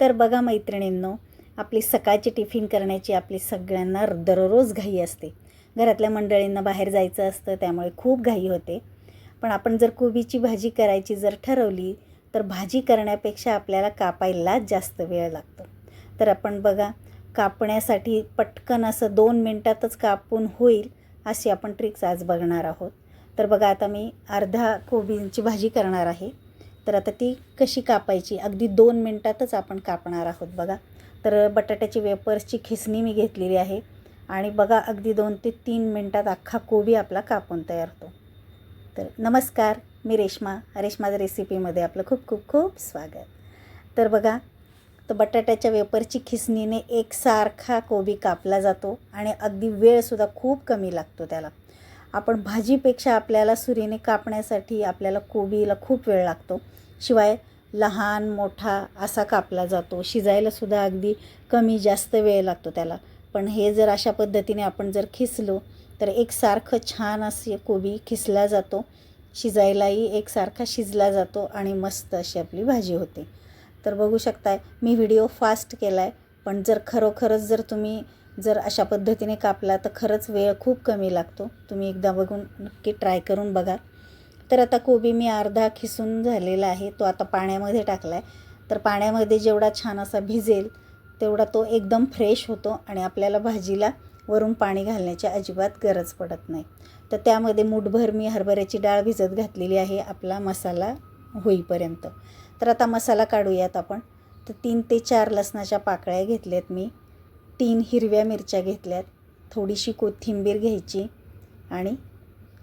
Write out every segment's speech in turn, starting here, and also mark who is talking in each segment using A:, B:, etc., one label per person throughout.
A: तर बघा मैत्रिणींनो आपली सकाळची टिफिन करण्याची आपली सगळ्यांना दररोज घाई असते. घरातल्या मंडळींना बाहेर जायचं असतं त्यामुळे खूप घाई होते. पण आपण जर कोबीची भाजी करायची जर ठरवली तर भाजी करण्यापेक्षा आपल्याला कापायलाच जास्त वेळ लागतो. तर आपण बघा कापण्यासाठी पटकन असं दोन मिनटातच कापून होईल अशी आपण ट्रिक्स आज बघणार आहोत. तर बघा आता मी अर्धा कोबींची भाजी करणार आहे. तर आता ती कशी कापायची? अगदी दोन मिनटातच आपण कापणार आहोत बघा. तर बटाट्याची वेपर्सची खिसणी मी घेतलेली आहे. आणि बघा अगदी दोन ते तीन मिनटात अख्खा कोबी आपला कापून तयार होतो. तर नमस्कार मी रेश्मा. रेश्माच्या रेसिपीमध्ये आपलं खूप खूप खूप स्वागत. तर बघा तर बटाट्याच्या वेपरची खिसणीने एकसारखा कोबी कापला जातो आणि अगदी वेळसुद्धा खूप कमी लागतो त्याला. आपण भाजीपेक्षा आपल्याला सुरीने कापण्यासाठी आपल्याला कोबीला खूप वेळ लागतो. शिवाय लहान मोठा असा कापला जातो. शिजायलासुद्धा अगदी कमी जास्त वेळ लागतो त्याला. पण हे जर अशा पद्धतीने आपण जर खिसलो तर एकसारखं छान असे कोबी खिसला जातो. शिजायलाही एकसारखा शिजला जातो आणि मस्त अशी आपली भाजी होते. तर बघू शकताय मी व्हिडिओ फास्ट केला आहे पण जर खरोखरच जर तुम्ही जर अशा पद्धतीने कापला तर खरंच वेळ खूप कमी लागतो. तुम्ही एकदा बघून नक्की ट्राय करून बघा. तर आता कोबी मी अर्धा खिसून झालेला आहे. तो आता पाण्यामध्ये टाकला आहे तर पाण्यामध्ये जेवढा छान असा भिजेल तेवढा तो एकदम फ्रेश होतो आणि आपल्याला भाजीला वरून पाणी घालण्याची अजिबात गरज पडत नाही. तर त्यामध्ये मुठभर मी हरभऱ्याची डाळ भिजत घातलेली आहे आपला मसाला होईपर्यंत. तर आता मसाला काढूयात आपण. तर तीन ते चार लसणाच्या पाकळ्या घेतल्यात मी. तीन हिरव्या मिरच्या घेतल्यात. थोडीशी कोथिंबीर घ्यायची आणि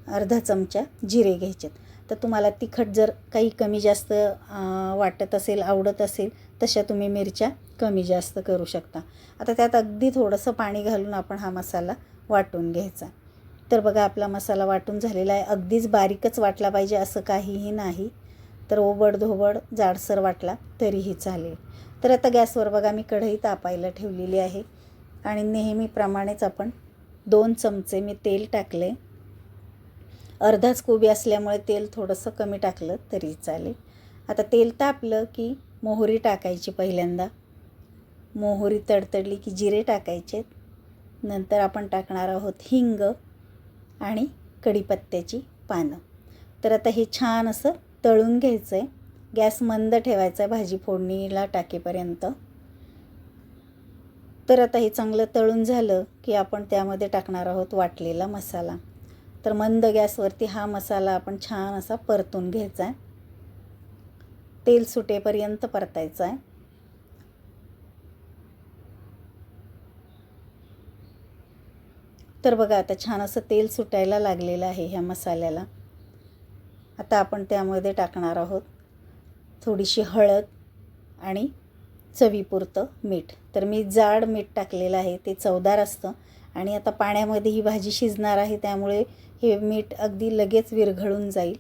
A: अर्धा चमचा जिरे घ्यायचेत. तर तुम्हाला तिखट जर काही कमी जास्त वाटत असेल आवडत असेल तशा तुम्ही मिरच्या कमी जास्त करू शकता. आता त्यात अगदी थोडंसं पाणी घालून आपण हा मसाला वाटून घ्यायचा. तर बघा आपला मसाला वाटून झालेला आहे. अगदीच बारीकच वाटला पाहिजे असं काहीही नाही. तर ओबड धोबड जाडसर वाटला तरीही चालेल. तर आता गॅसवर बघा मी कढई तापायला ठेवलेली आहे. आणि नेहमीप्रमाणेच आपण दोन चमचे मी तेल टाकले. अर्धाच कोबी असल्यामुळे तेल थोडंसं कमी टाकलं तरी चालेल. आता तेल तापलं की मोहरी टाकायची पहिल्यांदा. मोहरी तडतडली की जिरे टाकायचे. नंतर आपण टाकणार आहोत हिंग आणि कढीपत्त्याची पानं. तर आता हे छान असं तळून घ्यायचं आहे गॅस मंद ठेवायचा आहे भाजी फोडणीला टाकेपर्यंत. तर आता हे चांगलं तळून झालं की आपण त्यामध्ये टाकणार आहोत वाटलेला मसाला. तर मंद गॅसवरती हा मसाला आपण छान असा परतून घ्यायचा आहे. तेल सुटेपर्यंत परतायचा आहे. तर बघा आता छान असं तेल सुटायला लागलेलं आहे ह्या मसाल्याला. आता आपण त्यामध्ये टाकणार आहोत थोडीशी हळद आणि चवीपुरतं मीठ. तर मी जाड मीठ टाकलेलं आहे ते चवदार असतं. आणि आता पाण्यामध्ये ही भाजी शिजणार आहे त्यामुळे हे मीठ अगदी लगेच विरघळून जाईल.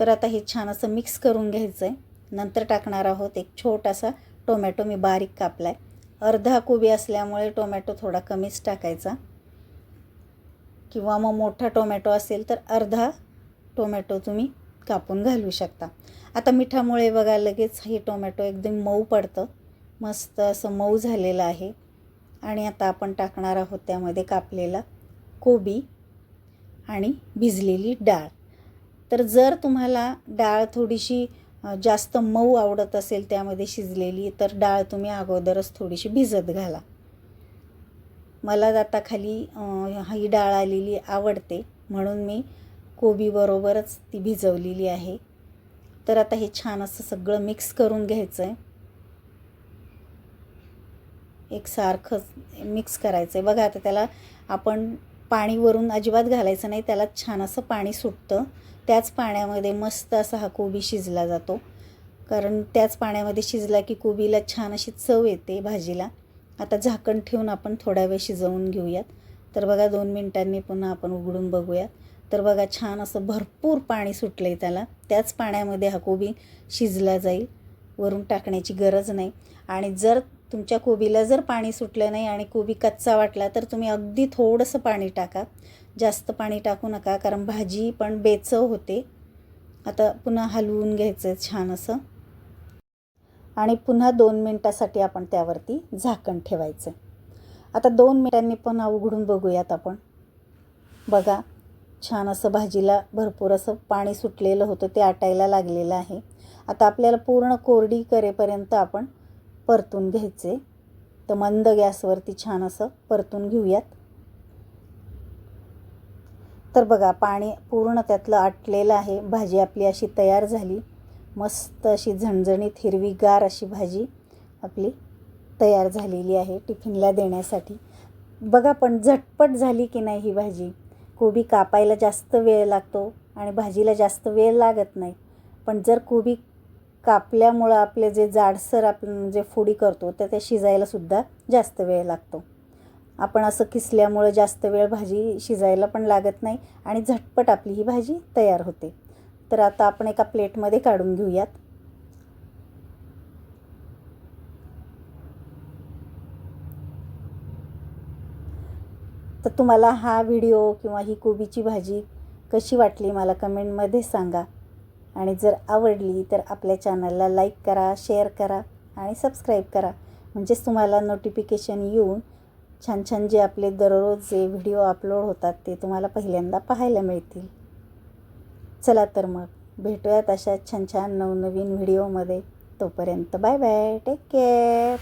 A: तर आता हे छान असं मिक्स करून घ्यायचं आहे नंतर टाकणार आहोत एक छोटासा टोमॅटो मी बारीक कापला आहे अर्धा कोबी असल्यामुळे टोमॅटो थोडा कमीच टाकायचा. किंवा मग मोठा टोमॅटो असेल तर अर्धा टोमॅटो तुम्ही कापून घालू शकता. आता मिठामुळे बघा लगेच हे टोमॅटो एकदम मऊ पडतं. मस्त असं मऊ झालेलं आहे. आणि आता आपण टाकणार आहोत त्यामध्ये कापलेला कोबी आणि भिजलेली डाळ. तर जर तुम्हाला डाळ थोडीशी जास्त मऊ आवडत असेल त्यामध्ये शिजलेली तर डाळ तुम्ही अगोदरच थोडीशी भिजत घाला. मला आता खाली ही डाळ आलेली आवडते म्हणून मी कोबीबरोबरच ती भिजवलेली आहे. तर आता हे छान असं सगळं मिक्स करून घ्यायचं आहे एकसारखं मिक्स करायचं आहे बघा आता त्याला आपण पाणी वरून अजिबात घालायचं नाही. त्याला छान असं पाणी सुटतं. त्याच पाण्यामध्ये मस्त असा हा कोबी शिजला जातो. कारण त्याच पाण्यामध्ये शिजला की कोबीला छान अशी चव येते भाजीला. आता झाकण ठेवून आपण थोडा वेळ शिजवून घेऊयात. तर बघा दोन मिनटांनी पुन्हा आपण उघडून बघूयात. तर बघा छान असं भरपूर पाणी सुटलं आहे त्याला. त्याच पाण्यामध्ये हा कोबी शिजला जाईल. वरून टाकण्याची गरज नाही. आणि जर तुमच्या कोबीला जर पाणी सुटलं नाही आणि कोबी कच्चा वाटला तर तुम्ही अगदी थोडंसं पाणी टाका. जास्त पाणी टाकू नका कारण भाजी पण बेचव होते. आता पुन्हा हलवून घ्यायचं छान असं. आणि पुन्हा दोन मिनटासाठी आपण त्यावरती झाकण ठेवायचं आता दोन मिनिटांनी पुन्हा उघडून बघूयात आपण. बघा छान असं भाजीला भरपूर असं पाणी सुटलेलं होतं ते आटायला लागलेलं आहे. आता आपल्याला पूर्ण कोरडी करेपर्यंत आपण परतून घ्यायचे. तर मंद गॅसवरती छान असं परतून घेऊयात. तर बघा पाणी पूर्ण त्यातलं आटलेलं आहे. भाजी आपली अशी तयार झाली. मस्त अशी झणझणीत हिरवीगार अशी भाजी आपली तयार झालेली आहे टिफिनला देण्यासाठी. बघा पण झटपट झाली की नाही ही भाजी? कोबी कापायला जास्त वेळ लागतो आणि भाजीला जास्त वेळ लागत नाही. पण जर कोबी कापल्यामुळं आपले जे जाडसर आपण जे फोडी करतो तर ते शिजायलासुद्धा जास्त वेळ लागतो. आपण असं किसल्यामुळं जास्त वेळ भाजी शिजायला पण लागत नाही आणि झटपट आपली ही भाजी तयार होते. तर आता आपण एका प्लेटमध्ये काढून घेऊयात. तर तुम्हाला हा व्हिडिओ किंवा ही कोबीची भाजी कशी वाटली मला कमेंटमध्ये सांगा. आणि जर आवडली तर आपल्या चॅनलला लाईक करा शेअर करा आणि सबस्क्राईब करा. म्हणजेच तुम्हाला नोटिफिकेशन येऊन छान छान जे आपले दररोज जे व्हिडिओ अपलोड होतात ते तुम्हाला पहिल्यांदा पाहायला मिळतील. चला तर मग भेटूयात अशा छान छान नवनवीन व्हिडिओमध्ये तोपर्यंत बाय बाय टेक केअर